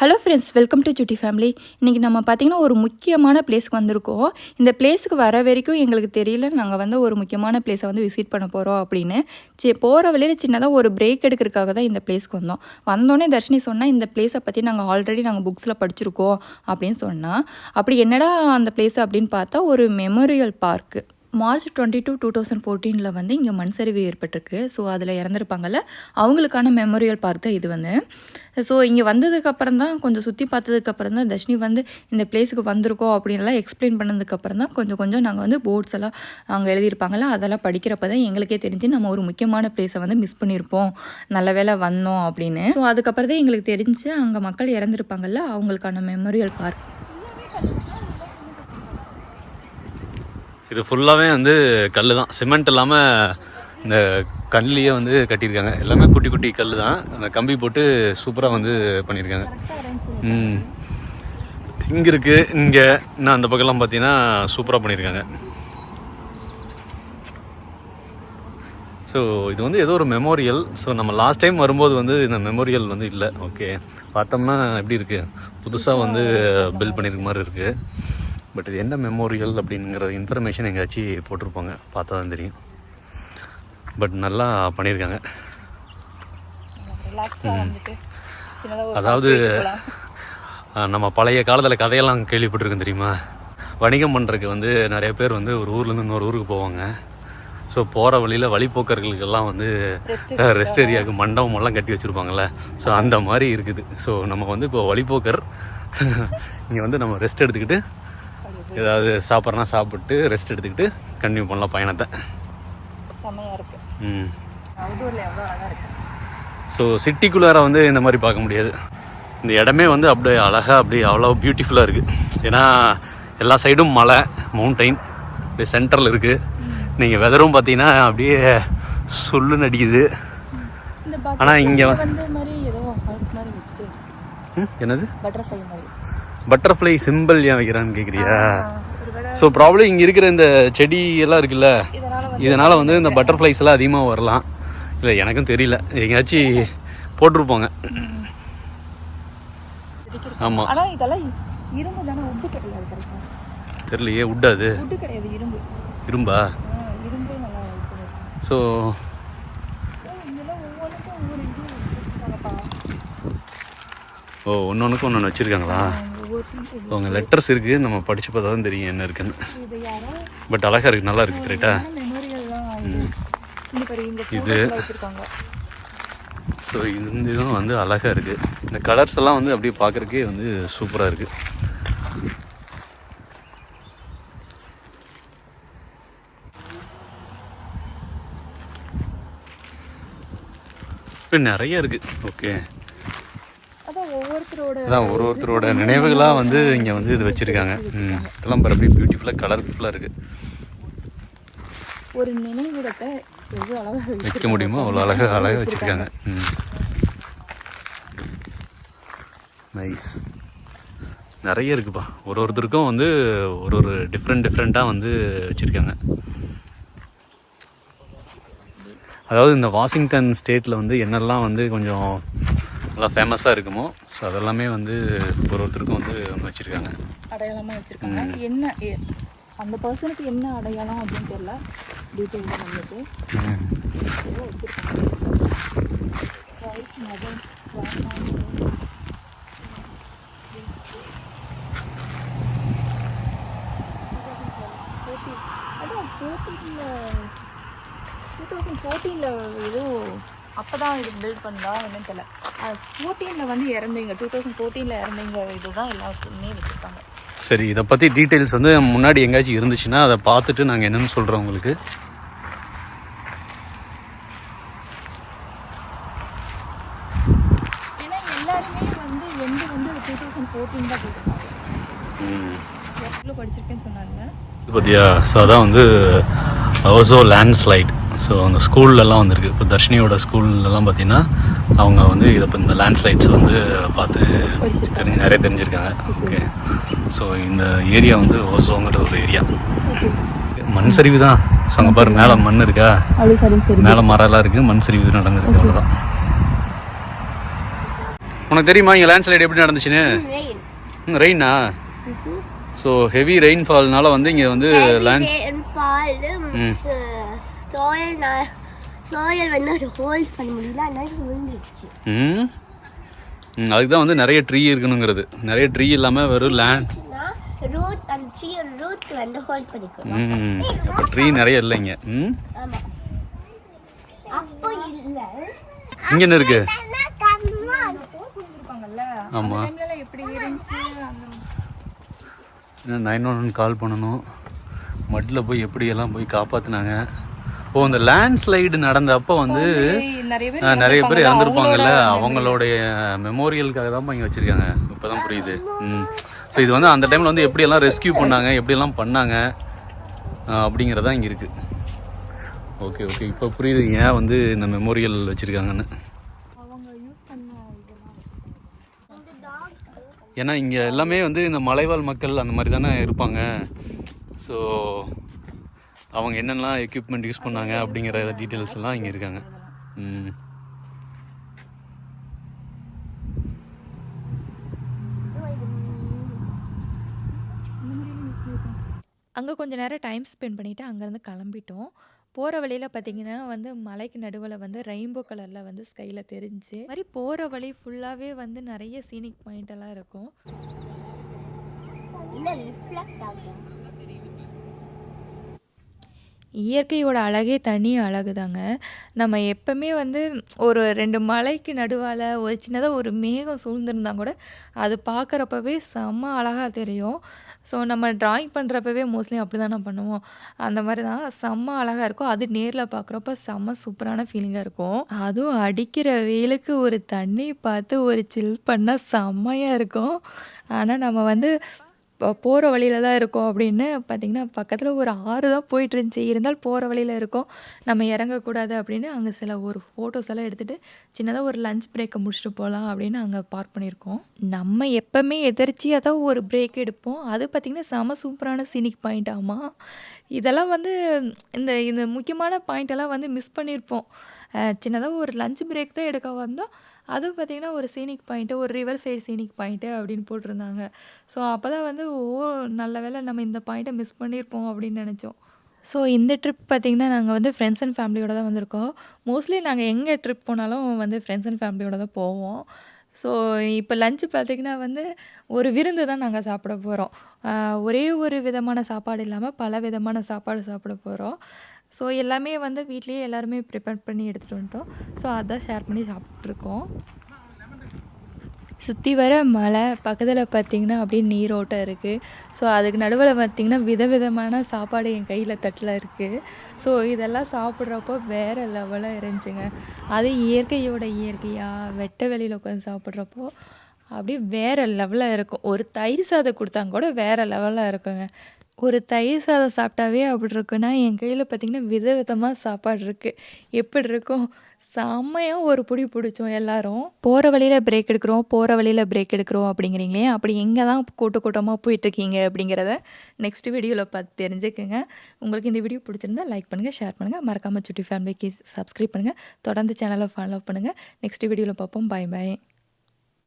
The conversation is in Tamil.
Hello friends welcome to Chutti family இன்றைக்கி நம்ம பார்த்திங்கன்னா ஒரு முக்கியமான பிளேஸ்க்கு வந்திருக்கோம். இந்த பிளேஸுக்கு வர வரைக்கும் எங்களுக்கு தெரியல நாங்கள் வந்து ஒரு முக்கியமான பிளேஸை வந்து விசிட் பண்ண போகிறோம் அப்படின்னு. சரி போகிற வழியில் சின்னதாக ஒரு பிரேக் எடுக்கிறதுக்காக தான் இந்த பிளேஸ்க்கு வந்தோம். வந்தோடனே தர்ஷினி சொன்னால் இந்த பிளேஸை பற்றி நாங்கள் ஆல்ரெடி நாங்கள் புக்ஸில் படிச்சிருக்கோம் அப்படின்னு சொன்னால் அப்படி என்னடா அந்த பிளேஸ் அப்படின்னு பார்த்தா ஒரு memorial park March twenty two two thousand ஃபோர்டீனில் வந்து இங்கே மண் சரிவு ஏற்பட்டிருக்கு. ஸோ அதில் இறந்துருப்பாங்கல்ல அவங்களுக்கான மெமோரியல் பார்க் தான் இது வந்து. ஸோ இங்கே வந்ததுக்கப்புறம் தான் கொஞ்சம் சுற்றி பார்த்ததுக்கப்புறம் தான் தர்ஷினி வந்து இந்த பிளேஸுக்கு வந்திருக்கோம் அப்படின்லாம் எக்ஸ்பிளைன் பண்ணதுக்கப்புறம் தான் கொஞ்சம் கொஞ்சம் நாங்கள் வந்து போர்ட்ஸ் எல்லாம் அங்கே எழுதியிருப்பாங்கல்ல அதெல்லாம் படிக்கிறப்ப தான் எங்களுக்கே தெரிஞ்சு நம்ம ஒரு முக்கியமான பிளேஸை வந்து மிஸ் பண்ணியிருப்போம். நல்ல வேளை வந்தோம் அப்படின்னு. ஸோ அதுக்கப்புறம் தான் எங்களுக்கு தெரிஞ்சு அங்கே மக்கள் இறந்துருப்பாங்கல்ல அவங்களுக்கான மெமோரியல் பார்க். இது ஃபுல்லாகவே வந்து கல் தான் சிமெண்ட் இல்லாமல் இந்த கல்லையே வந்து கட்டியிருக்காங்க. எல்லாமே குட்டி குட்டி கல் தான் அந்த கம்பி போட்டு சூப்பராக வந்து பண்ணியிருக்காங்க. ம். இங்கே இருக்குது இங்கே. இன்னும் அந்த பக்கம்லாம் பார்த்தீங்கன்னா சூப்பராக பண்ணியிருக்காங்க. ஸோ இது வந்து ஏதோ ஒரு மெமோரியல் ஸோ நம்ம லாஸ்ட் டைம் வரும்போது வந்து இந்த மெமோரியல் வந்து இல்லை. ஓகே பார்த்தோம்னா எப்படி இருக்குது புதுசாக வந்து பில்ட் பண்ணியிருக்க மாதிரி இருக்குது பட் இது என்ன மெமோரியல் அப்படிங்கிற இன்ஃபர்மேஷன் எங்கேயாச்சும் போட்டிருப்பாங்க. பார்த்தா தான் தெரியும். பட் நல்லா பண்ணியிருக்காங்க. அதாவது நம்ம பழைய காலத்தில் கதையெல்லாம் கேள்விப்பட்டிருக்கோம் தெரியுமா? வணிகம் பண்ணுறதுக்கு வந்து நிறைய பேர் வந்து ஒரு ஊர்லேருந்து இன்னொரு ஊருக்கு போவாங்க. ஸோ போகிற வழியில் வழிப்போக்கர்களுக்கெல்லாம் வந்து ரெஸ்ட் ஏரியாவுக்கு மண்டபம் எல்லாம் கட்டி வச்சுருப்பாங்கல்ல. ஸோ அந்த மாதிரி இருக்குது. ஸோ நம்ம வந்து இப்போ வழிப்போக்கர். இங்கே வந்து நம்ம ரெஸ்ட் எடுத்துக்கிட்டு ஏதாவது சாப்பிட்றனா சாப்பிட்டு ரெஸ்ட் எடுத்துக்கிட்டு கண்டினியூ பண்ணலாம் பயணத்தை. ம். ஸோ சிட்டிக்குள்ளார வந்து இந்த மாதிரி பார்க்க முடியாது. இந்த இடமே வந்து அப்படியே அழகாக அப்படியே அவ்வளோ பியூட்டிஃபுல்லாக இருக்குது ஏன்னா எல்லா சைடும் மலை மவுண்டைன் அப்படியே சென்டரில் இருக்குது நீங்கள் வெதரும் பார்த்தீங்கன்னா அப்படியே சொல்லுன்னு அடிக்குது. இந்த ஆனா இங்க என்னது? பட்டர்ஃப்ளை மாதிரி. பட்டர்ஃப்ளை சிம்பிள் ஏன் வைக்கிறான்னு கேட்குறியா ஸோ ப்ராப்ளம் இங்கே இருக்கிற இந்த செடி எல்லாம் இருக்குல்ல இதனால வந்து இந்த பட்டர்ஃப்ளைஸ் எல்லாம் அதிகமாக வரலாம். இல்லை எனக்கும் தெரியல. எங்கேயாச்சும் போட்டிருப்பாங்க. ஆமாம் தெரியலையே உட்டா அது இரும்பு. ஸோ இதெல்லாம் ஒவ்வொன்றுக்கும் ஒவ்வொரு இது வச்சுருக்காங்கப்பா. ஓ ஒன்று ஒன்று வச்சுருக்காங்களா? அவங்க லெட்டர்ஸ் இருக்குது நம்ம படித்து பார்த்தா தான் தெரியும் என்ன இருக்குன்னு. பட் அழகாக இருக்குது நல்லா இருக்குது கரெக்டாக இது ஸோ இந்த இதுவும் வந்து அழகாக இருக்குது இந்த கலர்ஸ் எல்லாம் வந்து அப்படியே பார்க்குறக்கே வந்து சூப்பராக இருக்குது இப்போ நிறைய இருக்குது ஓகே அதான் ஒரு ஒருத்தரோட நினைவுகளாக வந்து இங்கே வந்து இது வச்சுருக்காங்க. இதெல்லாம் அப்படியே பியூட்டிஃபுல்லாக கலர்ஃபுல்லாக இருக்குது ஒரு நினைவிடத்தை வைக்க முடியுமோ அவ்வளோ அழகாக அழகாக வச்சுருக்காங்க. நைஸ் நிறைய இருக்குப்பா. ஒரு ஒருத்தருக்கும் வந்து ஒரு ஒரு டிஃப்ரெண்ட் டிஃப்ரெண்ட்டாக வந்து வச்சுருக்காங்க. அதாவது இந்த வாஷிங்டன் ஸ்டேட்டில் வந்து என்னெல்லாம் வந்து கொஞ்சம் நல்லா ஃபேமஸாக இருக்குமோ ஸோ அதெல்லாமே வந்து ஒரு ஒருத்தருக்கும் வந்து வச்சுருக்காங்க அடையாளமாக வச்சுருக்காங்க என்ன அந்த பர்சனுக்கு என்ன அடையாளம் அப்படின்னு தெரியல வந்துட்டு ஏதோ வச்சுருக்காங்க அதான் ஃபோர்டீனில் டூ தௌசண்ட் ஃபோர்டீனில் ஏதோ அப்போ தான் இது பில்ட் பண்ணா என்னன்னு தெரியல. ஃபோர்டீனில் வந்து இறந்தீங்க. Two thousand ஃபோர்டீனில் இறந்தீங்க. இதுதான் எல்லாருக்குமே வச்சுருக்காங்க. சரி இதை பற்றி டீட்டெயில்ஸ் வந்து முன்னாடி எங்கேயாச்சும் இருந்துச்சுன்னா அதை பார்த்துட்டு நாங்கள் என்னென்னு சொல்கிறோம் உங்களுக்கு. பார்த்தியா ஸோ அதான் வந்து ஓசோ லேண்ட்ஸ்லைட் ஸோ அந்த ஸ்கூல்லலாம் வந்திருக்கு. இப்போ தர்ஷினியோட ஸ்கூல்லலாம் பார்த்தீங்கன்னா அவங்க வந்து இதை இப்போ இந்த லேண்ட்ஸ்லைட்ஸ் வந்து பார்த்து தெரிஞ்சு நிறைய தெரிஞ்சிருக்காங்க. ஓகே ஸோ இந்த ஏரியா வந்து ஓசோங்கிற ஒரு ஏரியா மண் சரிவு தான். ஸோ அங்கே பாரு மேலே மண் இருக்கா? அது சரி சரி. மேலே மரம்லாம் இருக்குது மண் சரிவு நடந்திருக்கு அவ்வளோதான் உனக்கு தெரியுமா இங்கே லேண்ட்ஸ்லைடு எப்படி நடந்துச்சுன்னு. ரெயினா ஸோ ஹெவி ரெயின்ஃபால்னால வந்து இங்கே வந்து லேண்ட்ஸ் நான் soil வந்து அது ஹோல்ட் பண்ண முடியல. அதனால விழுந்துருச்சு. ம். அதுக்கு தான் வந்து நிறைய ட்ரீ இருக்கணுங்கிறது. நிறைய ட்ரீ இல்லாமல் வெறும் லேண்ட் ரூட்ஸ் அந்த ட்ரீ ரூட்ஸ் வந்து ஹோல்ட் பண்ணிக்கணும். ம் அப்போ ட்ரீ நிறைய இல்லைங்க. ம்? ஆமா. அப்போ இல்ல. இங்கே என்ன இருக்கு? ஆமாம் டைம்ல எப்படி இருந்துச்சு? அந்த நைன் ஒன் கால் பண்ணணும். மட்டில் போய் எப்படியெல்லாம் போய் காப்பாற்றினாங்க ஓ இந்த லேண்ட்ஸ்லைடு நடந்த அப்போ வந்து நிறைய பேர் இறந்துருப்பாங்கல்ல அவங்களுடைய மெமோரியலுக்காக தான் இங்கே வச்சுருக்காங்க. இப்போ தான் புரியுது. ம். ஸோ இது வந்து அந்த டைமில் வந்து எப்படியெல்லாம் ரெஸ்கியூ பண்ணாங்க எப்படியெல்லாம் பண்ணாங்க அப்படிங்கிறதான் இங்கே இருக்குது ஓகே ஓகே இப்போ புரியுது ஏன் வந்து இந்த மெமோரியல் வச்சுருக்காங்கன்னு. ஏன்னா இங்கே எல்லாமே வந்து இந்த மலைவாழ் மக்கள் அந்த மாதிரி தானே இருப்பாங்க. ஸோ அவங்க என்னென்னலாம் எக்யூப்மெண்ட் யூஸ் பண்ணாங்க அப்படிங்கிற டீட்டெயில்ஸ் எல்லாம் இங்கே இருக்காங்க. ம். அங்கே கொஞ்சம் நேரம் டைம் ஸ்பெண்ட் பண்ணிவிட்டு அங்கேருந்து கிளம்பிட்டோம். போகிற வழியில் பார்த்தீங்கன்னா வந்து மலைக்கு நடுவில் வந்து ரெயின்போ கலரில் வந்து ஸ்கையில் தெரிஞ்சு மாதிரி போகிற வழி ஃபுல்லாகவே வந்து நிறைய சீனிக் பாயிண்ட் எல்லாம் இருக்கும். இல்ல ரிஃப்ளெக்ட் ஆகும். இயற்கையோட அழகே தனி அழகு தாங்க நம்ம எப்பவுமே வந்து ஒரு ரெண்டு மலைக்கு நடுவால் ஒரு சின்னதாக ஒரு மேகம் சூழ்ந்திருந்தா கூட அது பார்க்குறப்பவே செம்ம அழகாக தெரியும். ஸோ நம்ம டிராயிங் பண்ணுறப்பவே மோஸ்ட்லி அப்படி நான் பண்ணுவோம். அந்த மாதிரி தான் செம்ம அழகாக இருக்கும். அது நேரில் பார்க்குறப்ப செம்ம சூப்பரான ஃபீலிங்காக இருக்கும். அதுவும் அடிக்கிற வெயிலுக்கு ஒரு தண்ணி பார்த்து ஒரு சில் பண்ணால் செம்மையாக இருக்கும். ஆனால் நம்ம வந்து இப்போ போகிற வழியில தான் இருக்கோம் அப்படின்னு பார்த்தீங்கன்னா பக்கத்தில் ஒரு ஆறு தான் போயிட்டு இருந்துச்சு இருந்தாலும் போகிற வழியில இருக்கோம். நம்ம இறங்கக்கூடாது அப்படின்னு அங்கே சில ஒரு ஃபோட்டோஸ் எல்லாம் எடுத்துகிட்டு சின்னதாக ஒரு லஞ்ச் பிரேக்கை முடிச்சுட்டு போகலாம் அப்படின்னு அங்கே பார்க் பண்ணியிருக்கோம். நம்ம எப்போவுமே எதர்ச்சியாக தான் ஒரு பிரேக் எடுப்போம். அது பார்த்திங்கன்னா செம சூப்பரான சீனிக் பாயிண்ட்டாமா இதெல்லாம் வந்து இந்த இந்த முக்கியமான பாயிண்ட் எல்லாம் வந்து மிஸ் பண்ணியிருப்போம். சின்னதாக ஒரு லஞ்ச் பிரேக் தான் எடுக்க வந்தோம். அதுவும் பார்த்திங்கன்னா ஒரு சீனிக் பாயிண்ட்டு ஒரு ரிவர் சைடு சீனிக் பாயிண்ட்டு அப்படின்னு போட்டிருந்தாங்க. ஸோ அப்போ தான் வந்து ஓ நல்ல வேளை நம்ம இந்த பாயிண்ட்டை மிஸ் பண்ணியிருப்போம் அப்படின்னு நினச்சோம். ஸோ இந்த ட்ரிப் பார்த்திங்கன்னா நாங்கள் வந்து ஃப்ரெண்ட்ஸ் அண்ட் ஃபேமிலியோட தான் வந்திருக்கோம். மோஸ்ட்லி நாங்கள் எங்கே ட்ரிப் போனாலும் வந்து ஃப்ரெண்ட்ஸ் அண்ட் ஃபேமிலியோட தான் போவோம். ஸோ இப்போ லஞ்சு பார்த்திங்கன்னா வந்து ஒரு விருந்து தான் நாங்கள் சாப்பிட போகிறோம் ஒரே ஒரு விதமான சாப்பாடு இல்லாமல் பல விதமான சாப்பாடு சாப்பிட போகிறோம் ஸோ எல்லாமே வந்து வீட்லேயே எல்லாருமே ப்ரிப்பேர் பண்ணி எடுத்துகிட்டு வந்துட்டோம். ஸோ அதான் ஷேர் பண்ணி சாப்பிட்ருக்கோம் சுற்றி வர மலை பக்கத்தில் பார்த்திங்கன்னா அப்படியே நீரோட்டம் இருக்குது ஸோ அதுக்கு நடுவில் பார்த்திங்கன்னா விதவிதமான சாப்பாடு என் கையில் தட்டில் இருக்குது ஸோ இதெல்லாம் சாப்பிட்றப்போ வேறு லெவலாக இருந்துச்சுங்க. அது இயற்கையோட இயற்கையாக வெட்ட வெளியில் உட்காந்து சாப்பிட்றப்போ அப்படியே வேறு லெவலில் இருக்கும். ஒரு தயிர் சாதம் கொடுத்தாங்க கூட வேறு லெவலாக இருக்குங்க. ஒரு தயிர் சாதம் சாப்பிட்டாவே அப்படி இருக்குன்னா என் கையில் பார்த்திங்கன்னா விதவிதமாக சாப்பாடு இருக்குது எப்படி இருக்கும்? செம்மையாக ஒரு புடி பிடிச்சோம் எல்லாரும். போகிற வழியில் பிரேக் எடுக்கிறோம் போகிற வழியில் பிரேக் எடுக்கிறோம் அப்படிங்கிறீங்களே அப்படி எங்கே தான் கூட்ட கூட்டமாக போயிட்டுருக்கீங்க அப்படிங்கிறத நெக்ஸ்ட் வீடியோவில் பார்த்து தெரிஞ்சுக்கோங்க. உங்களுக்கு இந்த வீடியோ பிடிச்சிருந்தா லைக் பண்ணுங்கள் ஷேர் பண்ணுங்கள் மறக்காமல் சுட்டி ஃபேமிலிக்கு சப்ஸ்கிரைப் பண்ணுங்கள் தொடர்ந்து சேனலை ஃபாலோ பண்ணுங்கள் நெக்ஸ்ட் வீடியோவில் பார்ப்போம். By by